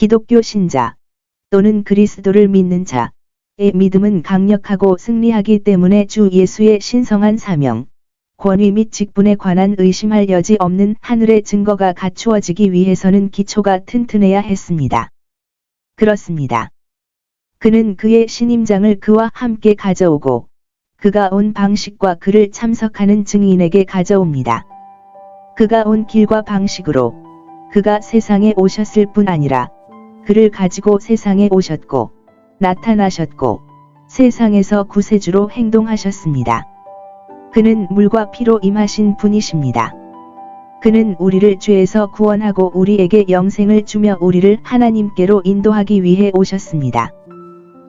기독교 신자 또는 그리스도를 믿는 자의 믿음은 강력하고 승리하기 때문에 주 예수의 신성한 사명, 권위 및 직분에 관한 의심할 여지 없는 하늘의 증거가 갖추어지기 위해서는 기초가 튼튼해야 했습니다. 그렇습니다. 그는 그의 신임장을 그와 함께 가져오고 그가 온 방식과 그를 참석하는 증인에게 가져옵니다. 그가 온 길과 방식으로 그가 세상에 오셨을 뿐 아니라 그를 가지고 세상에 오셨고 나타나셨고 세상에서 구세주로 행동하셨습니다. 그는 물과 피로 임하신 분이십니다. 그는 우리를 죄에서 구원하고 우리에게 영생을 주며 우리를 하나님께로 인도하기 위해 오셨습니다.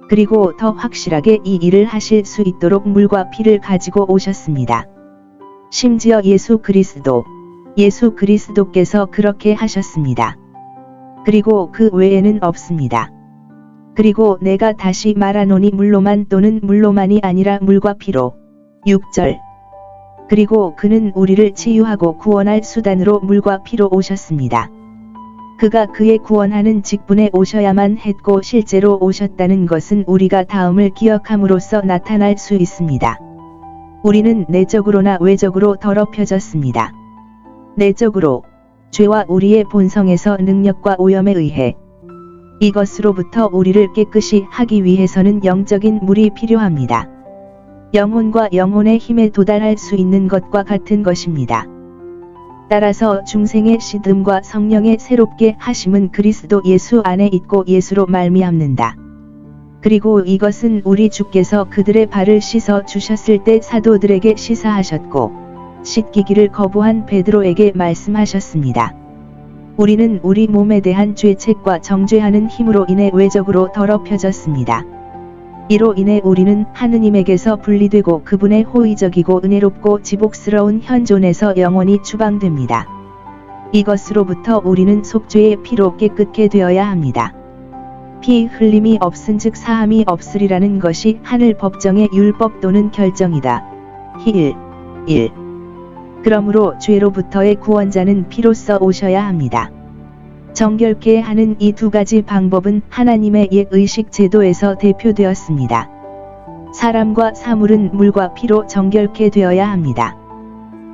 그리고 더 확실하게 이 일을 하실 수 있도록 물과 피를 가지고 오셨습니다. 심지어 예수 그리스도, 예수 그리스도께서 그렇게 하셨습니다. 그리고 그 외에는 없습니다. 그리고 내가 다시 말하노니 물로만 또는 물로만이 아니라 물과 피로. 6절. 그리고 그는 우리를 치유하고 구원할 수단으로 물과 피로 오셨습니다. 그가 그의 구원하는 직분에 오셔야만 했고 실제로 오셨다는 것은 우리가 다음을 기억함으로써 나타날 수 있습니다. 우리는 내적으로나 외적으로 더럽혀졌습니다. 내적으로 죄와 우리의 본성에서 능력과 오염에 의해 이것으로부터 우리를 깨끗이 하기 위해서는 영적인 물이 필요합니다. 영혼과 영혼의 힘에 도달할 수 있는 것과 같은 것입니다. 따라서 중생의 시듬과 성령의 새롭게 하심은 그리스도 예수 안에 있고 예수로 말미암는다. 그리고 이것은 우리 주께서 그들의 발을 씻어 주셨을 때 사도들에게 시사하셨고 씻기기를 거부한 베드로에게 말씀하셨습니다. 우리는 우리 몸에 대한 죄책과 정죄하는 힘으로 인해 외적으로 더럽혀졌습니다. 이로 인해 우리는 하느님에게서 분리되고 그분의 호의적이고 은혜롭고 지복스러운 현존에서 영원히 추방됩니다. 이것으로부터 우리는 속죄의 피로 깨끗게 되어야 합니다. 피 흘림이 없은즉 사함이 없으리라는 것이 하늘 법정의 율법 또는 결정이다. 힐 1. 그러므로 죄로부터의 구원자는 피로써 오셔야 합니다. 정결케 하는 이 두 가지 방법은 하나님의 옛 의식 제도에서 대표되었습니다. 사람과 사물은 물과 피로 정결케 되어야 합니다.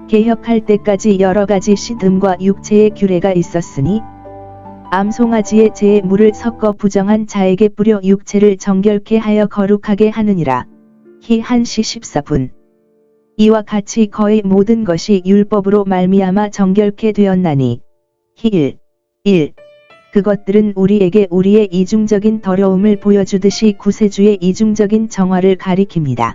개혁할 때까지 여러 가지 시듬과 육체의 규례가 있었으니 암송아지의 재에 물을 섞어 부정한 자에게 뿌려 육체를 정결케 하여 거룩하게 하느니라. 히 1시 14분. 이와 같이 거의 모든 것이 율법으로 말미암아 정결케 되었나니. 히 1. 1. 그것들은 우리에게 우리의 이중적인 더러움을 보여주듯이 구세주의 이중적인 정화를 가리킵니다.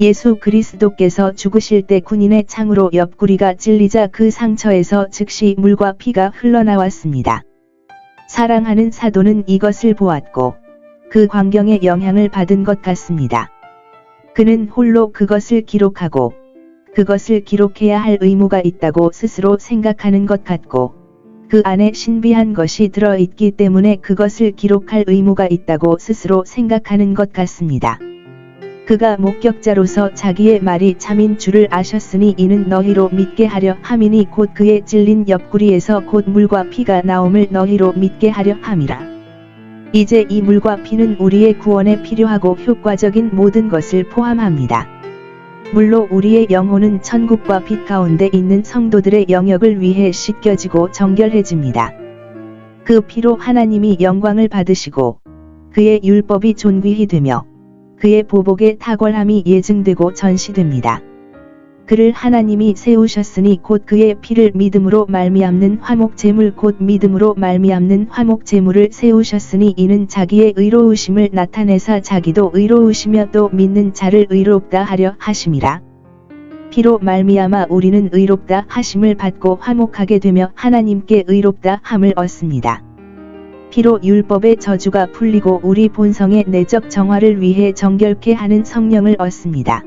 예수 그리스도께서 죽으실 때 군인의 창으로 옆구리가 찔리자 그 상처에서 즉시 물과 피가 흘러나왔습니다. 사랑하는 사도는 이것을 보았고 그 광경에 영향을 받은 것 같습니다. 그는 홀로 그것을 기록하고 그것을 기록해야 할 의무가 있다고 스스로 생각하는 것 같고 그 안에 신비한 것이 들어있기 때문에 그것을 기록할 의무가 있다고 스스로 생각하는 것 같습니다. 그가 목격자로서 자기의 말이 참인 줄을 아셨으니 이는 너희로 믿게 하려 함이니 곧 그의 찔린 옆구리에서 곧 물과 피가 나옴을 너희로 믿게 하려 함이라. 이제 이 물과 피는 우리의 구원에 필요하고 효과적인 모든 것을 포함합니다. 물로 우리의 영혼은 천국과 빛 가운데 있는 성도들의 영역을 위해 씻겨지고 정결해집니다. 그 피로 하나님이 영광을 받으시고 그의 율법이 존귀히 되며 그의 보복의 탁월함이 예증되고 전시됩니다. 그를 하나님이 세우셨으니 곧 그의 피를 믿음으로 말미암는 화목 제물 곧 믿음으로 말미암는 화목 제물을 세우셨으니 이는 자기의 의로우심을 나타내사 자기도 의로우시며 또 믿는 자를 의롭다 하려 하심이라. 피로 말미암아 우리는 의롭다 하심을 받고 화목하게 되며 하나님께 의롭다 함을 얻습니다. 피로 율법의 저주가 풀리고 우리 본성의 내적 정화를 위해 정결케 하는 성령을 얻습니다.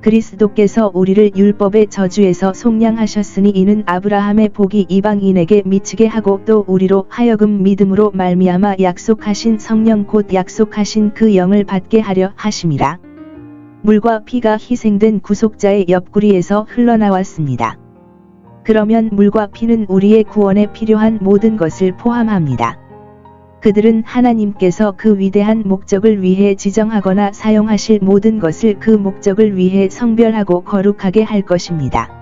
그리스도께서 우리를 율법의 저주에서 속량하셨으니 이는 아브라함의 복이 이방인에게 미치게 하고 또 우리로 하여금 믿음으로 말미암아 약속하신 성령 곧 약속하신 그 영을 받게 하려 하심이라. 물과 피가 희생된 구속자의 옆구리에서 흘러나왔습니다. 그러면 물과 피는 우리의 구원에 필요한 모든 것을 포함합니다. 그들은 하나님께서 그 위대한 목적을 위해 지정하거나 사용하실 모든 것을 그 목적을 위해 성별하고 거룩하게 할 것입니다.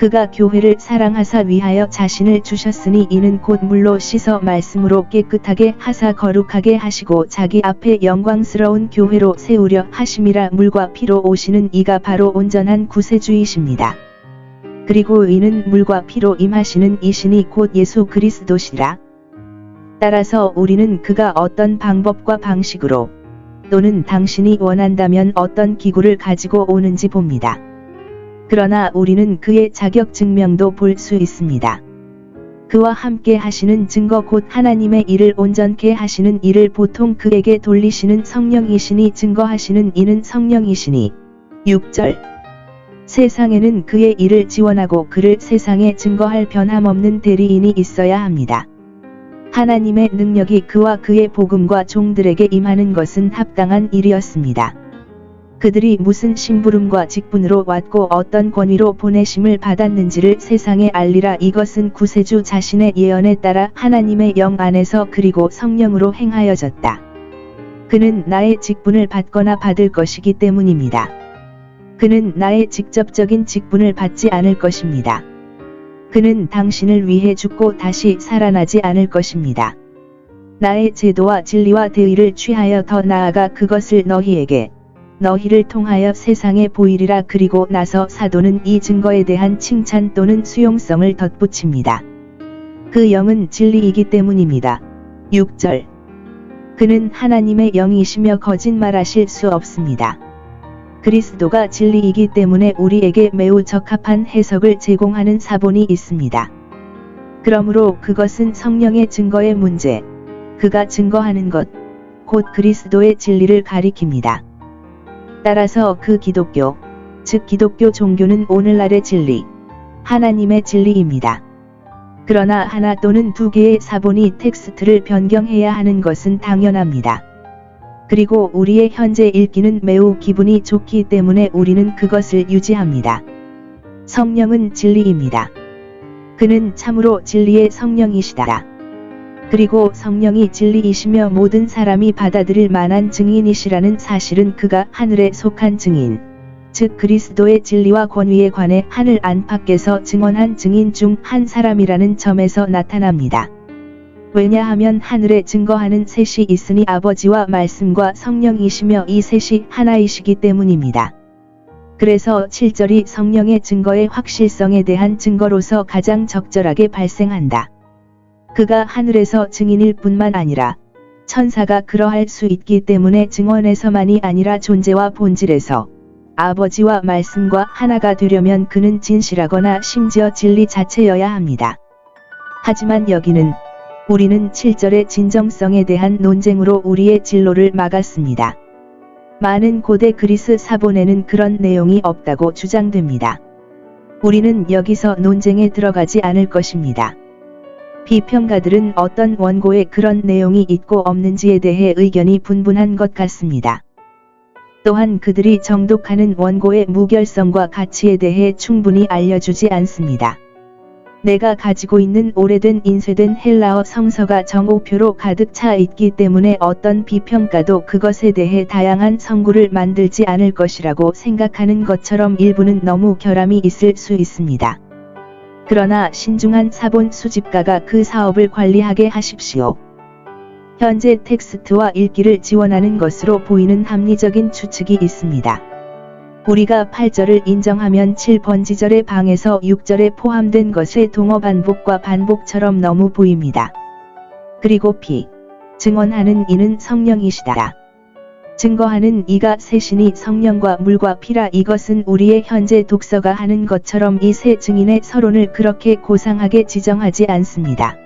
그가 교회를 사랑하사 위하여 자신을 주셨으니 이는 곧 물로 씻어 말씀으로 깨끗하게 하사 거룩하게 하시고 자기 앞에 영광스러운 교회로 세우려 하심이라 물과 피로 오시는 이가 바로 온전한 구세주이십니다. 그리고 이는 물과 피로 임하시는 이신이 곧 예수 그리스도시라. 따라서 우리는 그가 어떤 방법과 방식으로 또는 당신이 원한다면 어떤 기구를 가지고 오는지 봅니다. 그러나 우리는 그의 자격 증명도 볼 수 있습니다. 그와 함께 하시는 증거 곧 하나님의 일을 온전케 하시는 일을 보통 그에게 돌리시는 성령이시니 증거하시는 이는 성령이시니 6절 세상에는 그의 일을 지원하고 그를 세상에 증거할 변함없는 대리인이 있어야 합니다. 하나님의 능력이 그와 그의 복음과 종들에게 임하는 것은 합당한 일이었습니다. 그들이 무슨 심부름과 직분으로 왔고 어떤 권위로 보내심을 받았는지를 세상에 알리라 이것은 구세주 자신의 예언에 따라 하나님의 영 안에서 그리고 성령으로 행하여졌다. 그는 나의 직분을 받거나 받을 것이기 때문입니다. 그는 나의 직접적인 직분을 받지 않을 것입니다. 그는 당신을 위해 죽고 다시 살아나지 않을 것입니다. 나의 제도와 진리와 대의를 취하여 더 나아가 그것을 너희에게 너희를 통하여 세상에 보이리라 그리고 나서 사도는 이 증거에 대한 칭찬 또는 수용성을 덧붙입니다. 그 영은 진리이기 때문입니다. 6절 그는 하나님의 영이시며 거짓말하실 수 없습니다. 그리스도가 진리이기 때문에 우리에게 매우 적합한 해석을 제공하는 사본이 있습니다. 그러므로 그것은 성령의 증거의 문제, 그가 증거하는 것, 곧 그리스도의 진리를 가리킵니다. 따라서 그 기독교, 즉 기독교 종교는 오늘날의 진리, 하나님의 진리입니다. 그러나 하나 또는 두 개의 사본이 텍스트를 변경해야 하는 것은 당연합니다. 그리고 우리의 현재 읽기는 매우 기분이 좋기 때문에 우리는 그것을 유지합니다. 성령은 진리입니다. 그는 참으로 진리의 성령이시다. 그리고 성령이 진리이시며 모든 사람이 받아들일 만한 증인이시라는 사실은 그가 하늘에 속한 증인, 즉 그리스도의 진리와 권위에 관해 하늘 안팎에서 증언한 증인 중 한 사람이라는 점에서 나타납니다. 왜냐하면 하늘에 증거하는 셋이 있으니 아버지와 말씀과 성령이시며 이 셋이 하나이시기 때문입니다. 그래서 7절이 성령의 증거의 확실성에 대한 증거로서 가장 적절하게 발생한다. 그가 하늘에서 증인일 뿐만 아니라 천사가 그러할 수 있기 때문에 증언에서만이 아니라 존재와 본질에서 아버지와 말씀과 하나가 되려면 그는 진실하거나 심지어 진리 자체여야 합니다. 하지만 여기는 우리는 7절의 진정성에 대한 논쟁으로 우리의 진로를 막았습니다. 많은 고대 그리스 사본에는 그런 내용이 없다고 주장됩니다. 우리는 여기서 논쟁에 들어가지 않을 것입니다. 비평가들은 어떤 원고에 그런 내용이 있고 없는지에 대해 의견이 분분한 것 같습니다. 또한 그들이 정독하는 원고의 무결성과 가치에 대해 충분히 알려주지 않습니다. 내가 가지고 있는 오래된 인쇄된 헬라어 성서가 정오표로 가득 차 있기 때문에 어떤 비평가도 그것에 대해 다양한 성구를 만들지 않을 것이라고 생각하는 것처럼 일부는 너무 결함이 있을 수 있습니다. 그러나 신중한 사본 수집가가 그 사업을 관리하게 하십시오. 현재 텍스트와 읽기를 지원하는 것으로 보이는 합리적인 추측이 있습니다. 우리가 8절을 인정하면 7번 지절의 방에서 6절에 포함된 것의 동어 반복과 반복처럼 너무 보입니다. 그리고 피, 증언하는 이는 성령이시다. 증거하는 이가 셋이니 성령과 물과 피라 이것은 우리의 현재 독서가 하는 것처럼 이 세 증인의 서론을 그렇게 고상하게 지정하지 않습니다.